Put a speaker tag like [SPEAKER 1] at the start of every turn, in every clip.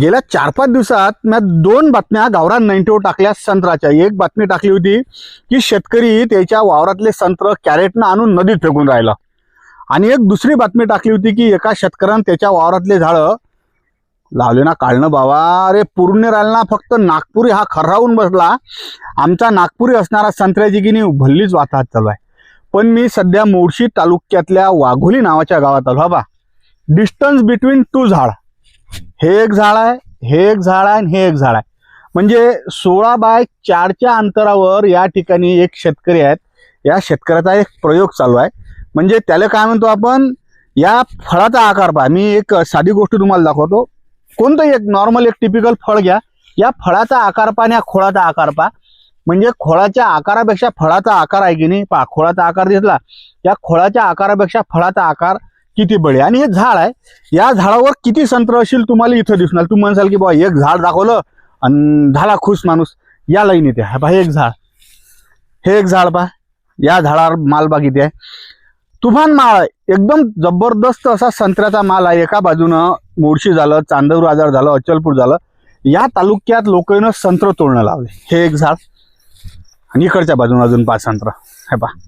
[SPEAKER 1] गेल्या चार पाच दिवसात मी दोन बातम्या गावरान नाईन्टीवर टाकल्या संत्र्याच्या एक बातमी टाकली होती की शेतकरी त्याच्या वावरातले संत्र कॅरेटनं आणून नदीत फेकून राहिलं. आणि एक दुसरी बातमी टाकली होती की एका शेतकऱ्यानं त्याच्या वावरातले झाडं लावले ना काढणं बाबा. अरे पूर्ण राहिलं ना फक्त नागपुरी हा खर्रावून बसला. आमचा नागपुरी असणारा संत्र्याची की नाही भल्लीच वाताहत चालू आहे. पण मी सध्या मोर्शी तालुक्यातल्या वाघोली नावाच्या गावात आलो. बा. डिस्टन्स बिटवीन टू झाड. हे एक झाड आहे हे एक झाड आहे आणि हे एक झाड आहे. म्हणजे सोळा बाय चारच्या अंतरावर या ठिकाणी एक शेतकरी आहेत. या शेतकऱ्याचा एक प्रयोग चालू आहे. म्हणजे त्याला काय म्हणतो आपण या फळाचा आकार पहा. मी एक साधी गोष्ट तुम्हाला दाखवतो. कोणतं एक नॉर्मल एक टिपिकल फळ घ्या. या फळाचा आकार पहा आणि या खोळाचा आकार पहा. म्हणजे खोळाच्या आकारापेक्षा फळाचा आकार आहे की नाही? पहा खोळाचा आकार दिसला. या खोळाच्या आकारापेक्षा फळाचा आकार किती बळी. आणि हे झाड आहे. या झाडावर किती संत्र असेल तुम्हाला इथं दिसणार. तुम्ही म्हणसाल की बाबा एक झाड दाखवलं आणि झाला खुश माणूस. या लाईन इथे हा पहा एक झाड. हे एक झाड पहा या झाडावर मालबाग इथे आहे तुफान माळ. आहे एकदम जबरदस्त असा संत्र्याचा माल आहे. एका बाजूनं मोडशी झालं चांदूर आजार झालं अचलपूर झालं. या तालुक्यात लोकांना संत्र तोडणं लावले. हे एक झाड. आणि इकडच्या बाजूनं अजून पाच संत्र. हे पहा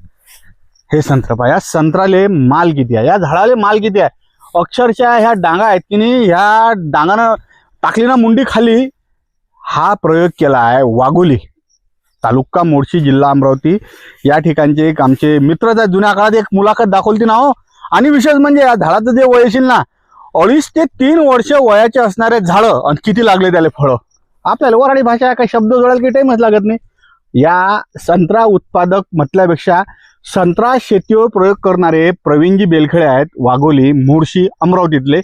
[SPEAKER 1] हे संत्र पहा. या संत्राले माल किती आहे. या झाडाले माल किती आहे. अक्षरशः ह्या डांगा आहेत की नाही ह्या डांगानं टाकली ना मुंडी खाली हा प्रयोग केला आहे वाघोली तालुका मोर्शी जिल्हा अमरावती. या ठिकाणचे एक आमचे मित्रच आहेत. जुन्या काळात एक मुलाखत दाखवली ना हो आणि विशेष म्हणजे या झाडाचं जे वय असेल ना अडीच ते तीन वर्ष वयाचे असणारे झाडं आणि किती लागले त्याला फळं? आपल्याला वराडी भाषा काही शब्द जोडायला काही टाईमच लागत नाही. या संत्रा उत्पादक म्हटल्यापेक्षा संत्रा शेतीवर प्रयोग करणारे प्रवीणजी बेलखेडे आहेत वाघोली मुळशी अमरावतीतले.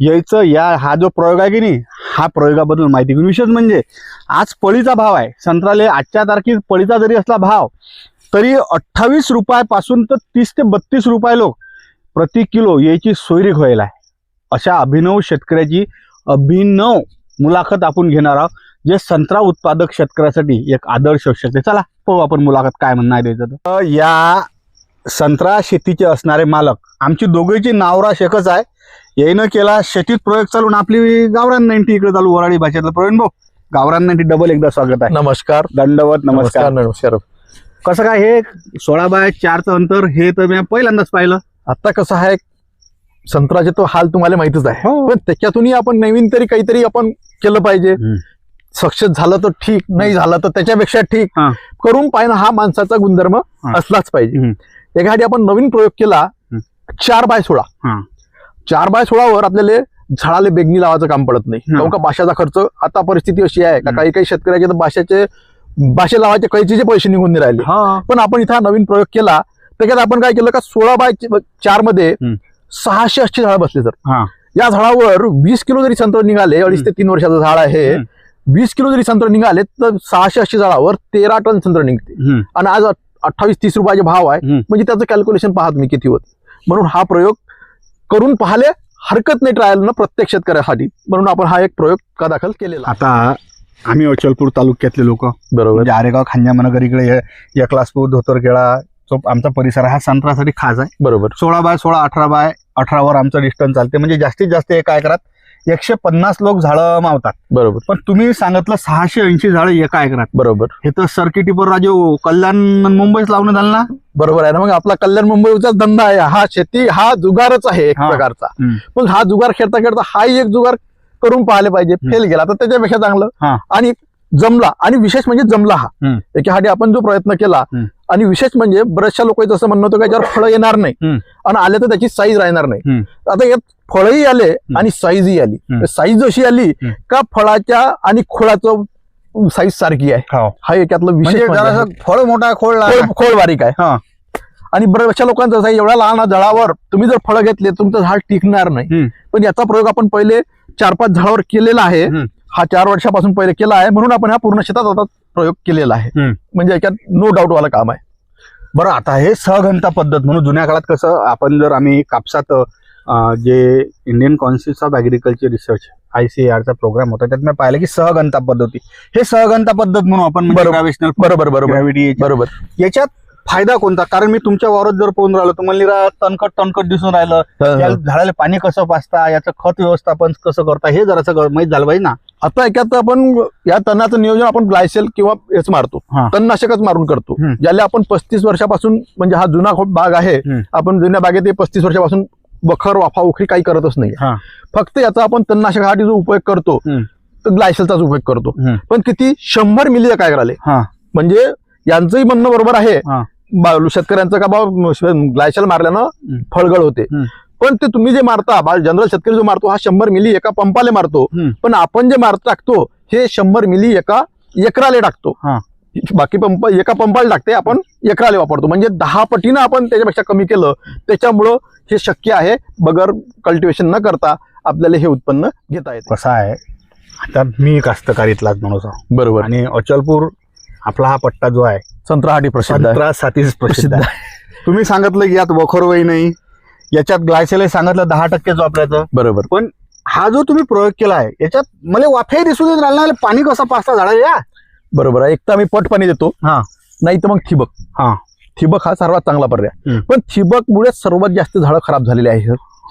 [SPEAKER 1] यायचं या हा जो प्रयोग आहे की नाही हा प्रयोगाबद्दल माहिती घेऊन. विशेष म्हणजे आज पळीचा भाव आहे. संत्राले आजच्या तारखेत पळीचा जरी असला भाव तरी अठ्ठावीस रुपयापासून तर तीस ते बत्तीस रुपये लोक प्रति किलो याची सोयरीक व्हायला आहे. अशा अभिनव शेतकऱ्याची अभिनव मुलाखत आपण घेणार आहोत. जे संत्रा उत्पादक शेतकऱ्यासाठी एक आदर्श असू शकते चला पाहू आपण मुलाखत काय म्हणणं आहे. या संत्रा शेतीचे असणारे मालक आमची दोघीची नावराश एकच आहे. यायनं केला शेतीत प्रयोग चालून आपली गावरान नाईन्टी इकडे चालू वराडी भाषेतलं प्रवीण भाऊ गावरान नाईन्टी डबल एकदा स्वागत आहे.
[SPEAKER 2] नमस्कार.
[SPEAKER 1] दंडवत नमस्कार.
[SPEAKER 2] नमस्कार
[SPEAKER 1] कसं काय हे? सोळा बाय चारचं अंतर हे तर मी पहिल्यांदाच पाहिलं.
[SPEAKER 2] आता कसं आहे संत्राचे तो हाल तुम्हाला माहितच आहे.
[SPEAKER 1] हो.
[SPEAKER 2] पण त्याच्यातूनही आपण नवीन तरी काहीतरी आपण केलं पाहिजे. सक्सेस झालं तर ठीक नाही झालं तर त्याच्यापेक्षा ठीक
[SPEAKER 1] हा.
[SPEAKER 2] करून पाहिजे हा माणसाचा गुणधर्म. असलाच पाहिजे
[SPEAKER 1] हम्म.
[SPEAKER 2] एखादी आपण नवीन प्रयोग केला चार बाय सोळा
[SPEAKER 1] हा.
[SPEAKER 2] चार बाय सोळावर आपल्याला झाडाला बेगणी लावायचं काम पडत नाही
[SPEAKER 1] हा.
[SPEAKER 2] का भाषाचा खर्च आता परिस्थिती अशी आहे का. काही काही शेतकऱ्याचे तर भाषेचे भाषे लावायचे कैचीचे पैसे निघून नाही राहिले
[SPEAKER 1] हा
[SPEAKER 2] पण आपण इथं हा नवीन प्रयोग केला त्याच्यात आपण काय केलं का सोळा बाय चारमध्ये
[SPEAKER 1] हम्म.
[SPEAKER 2] सहाशे अस्सी झाड बसले तर
[SPEAKER 1] हा
[SPEAKER 2] या झाडावर वीस किलो जरी संत्र निघाले अडीच ते तीन वर्षाचं झाड आहे
[SPEAKER 1] हम्म.
[SPEAKER 2] वीस किलो जरी संत्र निघाले तर सहाशे अस्सी झाडावर तेरा टन संत्र निघते. आणि आज अठ्ठावीस तीस रुपयाचे भाव आहे. म्हणजे त्याचं कॅल्क्युलेशन पहा तुम्ही किती होत. म्हणून हा प्रयोग करून पाहिले हरकत नाही ट्रायल ना प्रत्येक शेतकऱ्यासाठी. म्हणून आपण हा एक प्रयोग का दाखल केलेला.
[SPEAKER 1] आता आम्ही अचलपूर तालुक्यातले लोक.
[SPEAKER 2] बरोबर.
[SPEAKER 1] म्हणजे आरेगाव खांजामनगर इकडे हे- एकलासपूर धोतरखेडा जो आमचा परिसर आहे हा संत्रासाठी खास आहे.
[SPEAKER 2] बरोबर.
[SPEAKER 1] सोळा बाय सोळा अठरा बाय अठरावर आमचं डिस्टन्स चालते. म्हणजे जास्तीत जास्त एका एकरात एकशे पन्नास लोक झाडं मावतात.
[SPEAKER 2] बरोबर.
[SPEAKER 1] पण तुम्ही सांगितलं सहाशे ऐंशी झाडं एका एकरात.
[SPEAKER 2] बरोबर.
[SPEAKER 1] हे तर सर्किटीपर राजू कल्याण मुंबईच लावणं झालं ना?
[SPEAKER 2] बरोबर आहे ना. मग आपला कल्याण मुंबईचा धंदा आहे. हा शेती हा जुगारच आहे एक. प्रकारचा. मग हा जुगार खेळता खेळता हाही एक जुगार करून पाहिले पाहिजे. फेल गेला तर त्याच्यापेक्षा. चांगलं. आणि जमला आणि विशेष म्हणजे जमला हा. याच्यासाठी आपण जो प्रयत्न केला. आणि विशेष म्हणजे बऱ्याचशा लोकांचं असं म्हणणं होतं की याच्यावर फळं येणार नाही. आणि आले तर त्याची साईज राहणार नाही. आता यात फळही आले आणि साईजही आली. साईज अशी आली. का फळाच्या आणि खोळाचं साईज सारखी आहे
[SPEAKER 1] हो
[SPEAKER 2] हा
[SPEAKER 1] म्हणजे
[SPEAKER 2] विशेष म्हणजे.
[SPEAKER 1] जरासं फळ मोठा.
[SPEAKER 2] खोळ खोळ बारीक आहे. आणि बऱ्याचशा लोकांचं असं एवढ्या लहान झाडावर तुम्ही जर फळं घेतले तुमचं झाड टिकणार नाही. पण याचा प्रयोग आपण पहिले चार पाच झाडावर केलेला आहे. हा चार वर्षापासून पहिले केला आहे म्हणून आपण हा पूर्ण शेतात आता प्रयोग केलेला आहे. म्हणजे याच्यात नो डाऊट वाला काम आहे.
[SPEAKER 1] बरं आता हे सहघनता पद्धत म्हणून जुन्या काळात कसं आपण जर आम्ही कापसात जे Indian councils of agriculture research I C आरचा programme होता त्यात मी पाहिलं की सहघनता पद्धती हे सहघनता पद्धत म्हणून आपण
[SPEAKER 2] बरोबर.
[SPEAKER 1] ग्रॅव्हिशनल
[SPEAKER 2] बरोबर बरोबर. बरोबर.
[SPEAKER 1] याच्यात फायदा कोणता कारण मी तुमच्या वावरात जर पोहून राहिलो तर मला तणकट तणकट दिसून राहिलं या झाडाला पाणी कसं पाचता याचं खत व्यवस्थापन कसं करता हे जरासं माहीत झालं पाहिजे ना
[SPEAKER 2] आता एकात आपण या तणाचं नियोजन आपण ग्लायसेल किंवा हेच मारतो. तणनाशकच मारून करतो. ज्याला आपण पस्तीस वर्षापासून म्हणजे हा जुना बाग आहे. आपण जुन्या बागेत पस्तीस वर्षापासून बखर वाफा उखरी काही करतच नाही. फक्त याचा आपण तणनाशकासाठी जो उपयोग करतो. तर ग्लायसेलचाच उपयोग करतो. पण किती शंभर मिली काय कराले
[SPEAKER 1] हा
[SPEAKER 2] म्हणजे यांचंही म्हणणं बरोबर आहे शेतकऱ्यांचं का बा ग्लायसेल मारल्यानं फळगळ होते. पण ते तुम्ही जे मारता बा जनरल शेतकरी जो मारतो हा शंभर मिली एका पंपाले मारतो. पण आपण जे मार टाकतो हे शंभर मिली एका एकराले टाकतो
[SPEAKER 1] हा.
[SPEAKER 2] बाकी पंप एका पंपाला टाकते आपण एकराले वापरतो म्हणजे दहा पटीनं आपण त्याच्यापेक्षा कमी केलं त्याच्यामुळं हे शक्य आहे बगर कल्टिवेशन न करता आपल्याला हे उत्पन्न घेता येते
[SPEAKER 1] कसं आहे आता मी कास्तकारीतलाच आहे.
[SPEAKER 2] बरोबर
[SPEAKER 1] आणि अचलपूर आपला हा पट्टा जो आहे
[SPEAKER 2] संत्राहाटी प्रसिद्ध आहे.
[SPEAKER 1] संत्रासाठीच प्रसिद्ध आहे. तुम्ही सांगितलं की यात वखरवही नाही. याच्यात ग्लायसेल सांगितलं दहा टक्केच वापरायचं
[SPEAKER 2] बरोबर.
[SPEAKER 1] हा जो तुम्ही प्रयोग केला आहे याच्यात मला वाफे दिसून येत राहिला नाही पाणी कसं पाचता झाडा या?
[SPEAKER 2] बरोबर आहे. एक तर आम्ही पट पाणी देतो.
[SPEAKER 1] हा.
[SPEAKER 2] नाही तर मग ठिबक.
[SPEAKER 1] हा.
[SPEAKER 2] ठिबक हा सर्वात चांगला पर्याय.
[SPEAKER 1] हम्म.
[SPEAKER 2] पण ठिबकमुळे सर्वात जास्त झाडं खराब झालेली आहे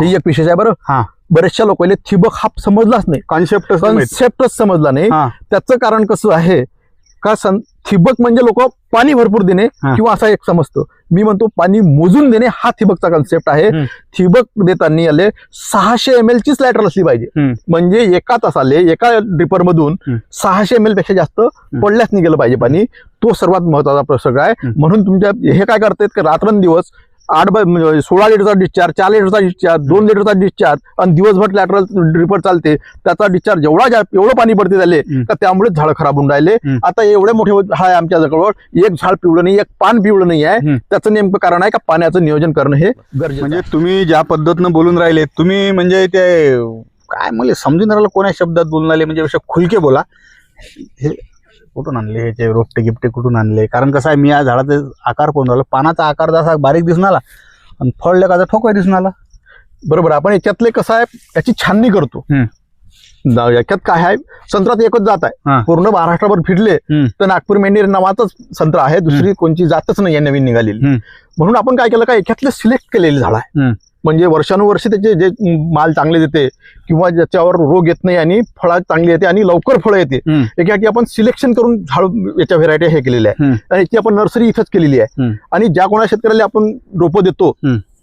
[SPEAKER 2] हे एक विशेष आहे बरं.
[SPEAKER 1] हा.
[SPEAKER 2] बरेचशा लोकांना ठिबक हा समजलाच नाही.
[SPEAKER 1] कॉन्सेप्ट
[SPEAKER 2] कन्सेप्टच समजला नाही.
[SPEAKER 1] हा.
[SPEAKER 2] त्याचं कारण कसं आहे का सं ठिबक म्हणजे लोक पाणी भरपूर देणे. किंवा असा एक समजतो मी म्हणतो पाणी मोजून देणे हा ठिबकचा कन्सेप्ट आहे. ठिबक देताना आले सहाशे एम एल चीच लायटर असली पाहिजे. म्हणजे एका तासाले एका ड्रिपर मधून. सहाशे एम एलपेक्षा जास्त पडल्याच नाही गेलं पाहिजे पाणी तो सर्वात महत्त्वाचा प्रसंग आहे. म्हणून तुमच्या हे काय करतायत की रात्रंदिवस आठ बाय म्हणजे सोळा लिटरचा डिस्चार्ज चार लिटरचा डिस्चार्ज दोन लिटरचा डिस्चार्ज आणि दिवसभर लॅटरल ड्रिपर चालते त्याचा डिस्चार्ज एवढा एवढं पाणी पडते झाले. का त्यामुळे झाड खराब होऊन राहिले. आता एवढे मोठे झाड आहे आमच्या जवळ एक झाड पिवळं नाही एक पान पिवळं नाही आहे. त्याचं नेमकं कारण आहे का पाण्याचं नियोजन करणं हे गरजेचं
[SPEAKER 1] म्हणजे. तुम्ही ज्या पद्धतीनं बोलून राहिले तुम्ही म्हणजे ते काय मला समजून राहिलं कोण्या शब्दात बोलून राहिले म्हणजे खुलके बोला हे कुठून आणले ह्याचे रोपटे गिफ्टे कुठून आणले? कारण कसं आहे मी या झाडाचा आकार पाहून राहिलो. पानाचा आकार जसा बारीक दिसून आला आणि फळ लेखाचा ठोकाय दिसून आला.
[SPEAKER 2] बरोबर आपण याच्यातले कसं आहे याची छाननी करतो. याच्यात काय आहे संत्रात एकच जात. आहे. पूर्ण महाराष्ट्रभर फिरले. तर नागपूर मेंढीर नावाचंच संत्र आहे. दुसरी कोणची जातच नाही नवीन निघालेली. म्हणून आपण काय केलं का याच्यातले सिलेक्ट केलेले झाड आहे. म्हणजे वर्षानुवर्षे त्याचे जे माल चांगले देते किंवा ज्याच्यावर रोग येत नाही आणि फळं चांगली येते आणि लवकर फळं येते. याच्यासाठी आपण सिलेक्शन करून झाड याच्या व्हेरायटी हे केलेल्या आहे. आणि याची आपण नर्सरी इथंच केलेली आहे. आणि ज्या कोणा शेतकऱ्याला आपण रोपं देतो.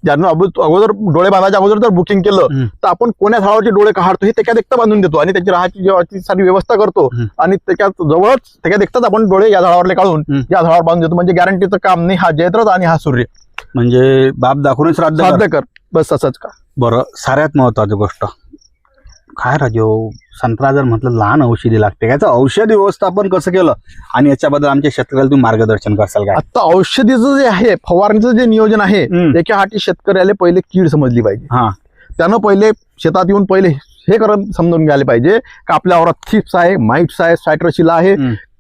[SPEAKER 2] ज्यांना अगो- अगोदर डोळे बांधायच्या अगोदर जर बुकिंग केलं. तर आपण कोण्या झाडावरचे डोळे काढतो हे त्याच्या देखता बांधून देतो आणि त्याची राहायची जेवायची सारी व्यवस्था करतो. आणि त्याच्यात जवळच त्याच्या देखताच आपण डोळे या झाडावरले काढून. या झाडावर बांधून देतो म्हणजे गॅरंटीचं काम नाही हा जयद्रथ आणि हा सूर्य
[SPEAKER 1] म्हणजे बाप दाखवून श्राद्ध कर.
[SPEAKER 2] बस असंच का
[SPEAKER 1] बरं साऱ्यात महत्वाची गोष्ट काय राजो संत्रा जर म्हटलं लहान औषधी लागते याचं औषधी व्यवस्थापन कसं केलं आणि याच्याबद्दल आमच्या शेतकऱ्याला तुम्ही मार्गदर्शन करसाल काय
[SPEAKER 2] आता औषधीचं जे आहे फवारणीचं जे नियोजन आहे
[SPEAKER 1] हम्म.
[SPEAKER 2] त्याच्या हाती शेतकऱ्याला पहिले कीड समजली पाहिजे
[SPEAKER 1] हा
[SPEAKER 2] त्यानं पहिले शेतात येऊन पहिले हे कर समजून घ्यायला पाहिजे का आपल्या औरात थिप्स आहे माइट्स आहे सायट्रशिला आहे.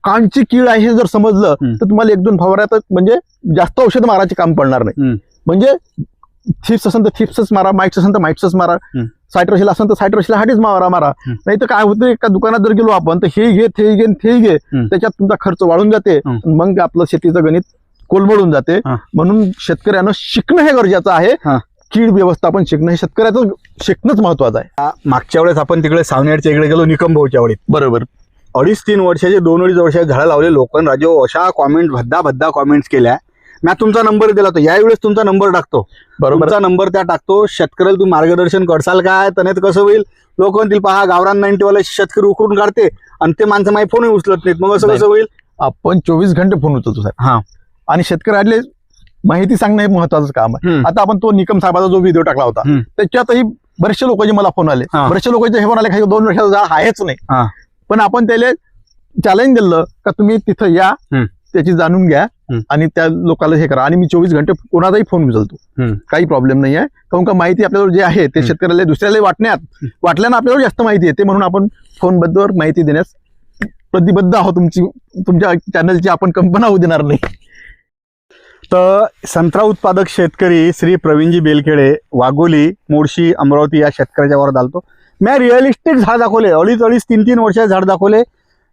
[SPEAKER 2] कांची कीड आहे हे जर समजलं. तर तुम्हाला एक दोन फवाऱ्यात म्हणजे जास्त औषध मारायचे काम पडणार नाही. म्हणजे थिप्स असेल तर थिप्सच मारा माइट्स असेल तर माइट्सच मारा
[SPEAKER 1] हम्म.
[SPEAKER 2] सायट्रशिला असेल तर सायट्रशिला हाटीच मारा मारा. नाही तर काय होतं एका दुकानात जर गेलो आपण तर हे घे ते घे ते घे. त्याच्यात तुमचा खर्च वाढून जाते. मग आपलं शेतीचं गणित कोलमडून जाते. म्हणून शेतकऱ्यानं शिकणं हे गरजेचं आहे. कीड व्यवस्थापन शिकणं हे शेतकऱ्याचं शिकणंच महत्वाचं आहे
[SPEAKER 1] मागच्या वेळेस आपण तिकडे सावनेरच्या इकडे गेलो निकम भाऊच्या वेळी
[SPEAKER 2] बरोबर
[SPEAKER 1] अडीच तीन वर्षाचे दोन अडीच वर्षाचे झाडं लावले लोकांनी राजो अशा कॉमेंट भद्दा भद्दा कॉमेंट्स केल्या मी तुमचा नंबर दिला होता यावेळेस तुमचा नंबर टाकतो
[SPEAKER 2] बरोबर
[SPEAKER 1] तुमचा नंबर त्या टाकतो शेतकऱ्याला तुम्ही मार्गदर्शन करसाल काय तर कसं होईल लोक म्हणतील पहा गावरान नाईन्टी वाला शेतकरी उकरून काढते आणि ते माणसं माझे फोनही उचलत नाहीत मग असं. कसं होईल
[SPEAKER 2] आपण चोवीस घंटे फोन उचलतो साहेब
[SPEAKER 1] हा.
[SPEAKER 2] आणि शेतकऱ्याले माहिती सांगणं हे महत्वाचं काम आहे. आता आपण तो निकम साहेबाचा जो व्हिडिओ टाकला होता. त्याच्यातही बरेचसे लोकांचे मला फोन आले
[SPEAKER 1] हा.
[SPEAKER 2] बरेचसे लोकांचे हे फोन आले काही दोन वर्षाचं झाड आहेच
[SPEAKER 1] हा.
[SPEAKER 2] नाही पण आपण त्याला चॅलेंज दिलं का तुम्ही तिथं या. त्याची जाणून घ्या. आणि त्या लोकांना हे करा. आणि मी चोवीस घंटे कोणाचाही फोन उचलतो. काही प्रॉब्लेम नाही आहे काऊन का माहिती आपल्याला जे आहे ते. शेतकऱ्याला दुसऱ्याला वाटण्यात वाटल्यानं आपल्याला जास्त माहिती येते म्हणून आपण फोनबद्दल माहिती देण्यास प्रतिबद्ध आहोत. तुमची तुमच्या चॅनलची आपण कल्पना होऊ देणार नाही.
[SPEAKER 1] तर संत्रा उत्पादक शेतकरी श्री प्रवीणजी बेलखेडे वाघोली मोर्शी अमरावती या शेतकऱ्याच्या वर आलतो. मी रिअलिस्टिक झाड दाखवले. अडीच अडीच तीन तीन वर्षाचे झाड दाखवले.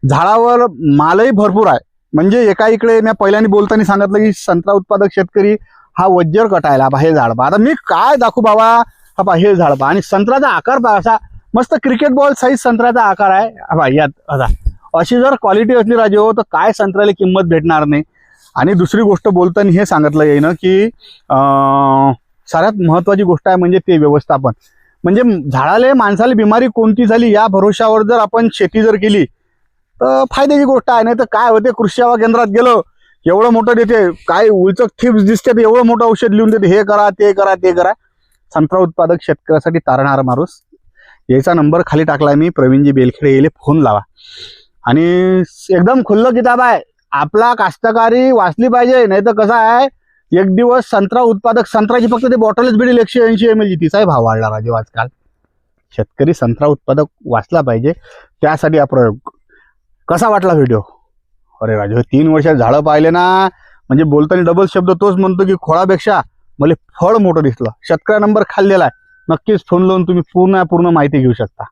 [SPEAKER 1] झाडावर मालही भरपूर आहे. म्हणजे एका इकडे मी पहिल्यांदा बोलताना सांगितलं की संत्रा उत्पादक शेतकरी हा वज्जर कटायला बा हे झाड बा. आता मी काय दाखवू बाबा? हा बा हे झाड बा. आणि संत्र्याचा आकार बा असा मस्त क्रिकेट बॉल साईज संत्र्याचा आकार आहे. हा यात असा अशी जर क्वालिटी असली राजे हो तर काय संत्र्याला किंमत भेटणार नाही. आणि दुसरी गोष्ट बोलताना हे सांगितलं येईन की सर्वात सगळ्यात महत्वाची गोष्ट आहे म्हणजे ते व्यवस्थापन. म्हणजे झाडाले माणसाला बिमारी कोणती झाली या भरोशावर जर आपण शेती जर केली तर फायद्याची गोष्ट आहे नाही तर काय होते कृषी सेवा केंद्रात गेलं एवढं मोठं देते काय उलचक थिप्स दिसते एवढं मोठं औषध लिहून देते हे करा ते करा ते करा. संत्रा उत्पादक शेतकऱ्यासाठी तारणार माणूस. याचा नंबर खाली टाकलाय मी प्रवीणजी बेलखेडे येईल फोन लावा. आणि एकदम खुल्लं किताब आहे आपला कास्तकारी वाचली पाहिजे नाही तर कसं आहे एक दिवस संत्रा उत्पादक संत्राची फक्त ते बॉटलच भेटेल एकशे ऐंशी एम एलची तिचाही भाव वाढला राजीव आजकाल. शेतकरी संत्रा उत्पादक वाचला पाहिजे त्यासाठी हा प्रयोग. कसा वाटला व्हिडिओ अरे राजू हे तीन वर्षात झाडं पाहिले ना म्हणजे बोलताना डबल शब्द तोच म्हणतो की खोळापेक्षा मला फळ मोठं दिसलं. शतकरा नंबर खाल्लेला आहे. नक्कीच फोन लावून तुम्ही पूर्ण पूर्ण माहिती घेऊ शकता.